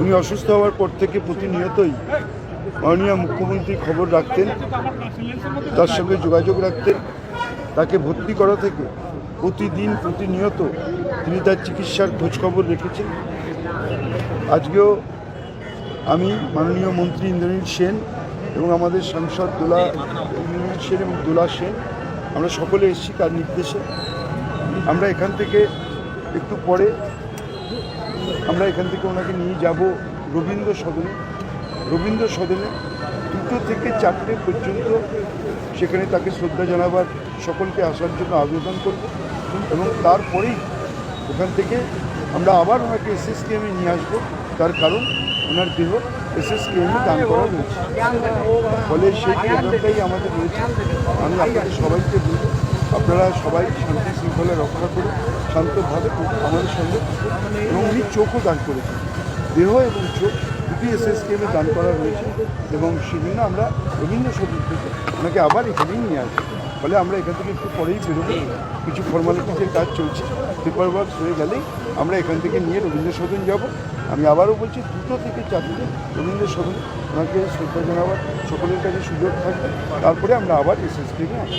উনি অসুস্থ হওয়ার পর থেকে প্রতিনিয়তই মাননীয় মুখ্যমন্ত্রী খবর রাখতেন, তার সঙ্গে যোগাযোগ রাখতেন, তাকে ভর্তি করা থেকে প্রতিদিন প্রতিনিয়ত তিনি তার চিকিৎসার খোঁজখবর রেখেছেন। আজকেও আমি মাননীয় মন্ত্রী ইন্দ্রনীল সেন এবং আমাদের সাংসদ দোলা ইন্দ্রনীল সেন এবং দোলা সেন, আমরা সকলে এসেছি তার নির্দেশে। আমরা এখান থেকে একটু পরে আমরা এখান থেকে ওনাকে নিয়ে যাব রবীন্দ্র সদনে। রবীন্দ্র সদনে দুটো থেকে চারটে পর্যন্ত সেখানে তাকে শ্রদ্ধা জানাবার, সকলকে আসার জন্য আবেদন করব এবং তারপরেই ওখান থেকে আমরা আবার ওনাকে এসএসকেএমে নিয়ে আসব। তার কারণ ওনার দেহ এসএসকেএমে দান করা রয়েছে ফলে সেই আমাদের রয়েছে। আমি আপনাদের সবাইকে বলব আপনারা সবাই শান্তি শৃঙ্খলা রক্ষা করুন, শান্তভাবে আমাদের সঙ্গে এবং উনি চোখও দান করেছেন। দেহ এবং চোখ দুটি এসএসকেএমে দান করা রয়েছে এবং সেজন্য আমরা রবীন্দ্র সদন থেকে ওনাকে আবার এখানেই নিয়ে আসব। ফলে আমরা এখান থেকে একটু পরেই বেরোবো। কিছু ফর্মালিটিসের কাজ চলছে। পেপার ওয়ার্ক হয়ে গেলেই আমরা এখান থেকে নিয়ে রবীন্দ্র সদন যাব। আমি আবারও বলছি, দুটো থেকে চারটে রবীন্দ্র সদন ওনাকে শ্রদ্ধা জানাবার সকলের কাছে সুযোগ থাকবে। তারপরে আমরা আবার এসএসকেএমে আসব।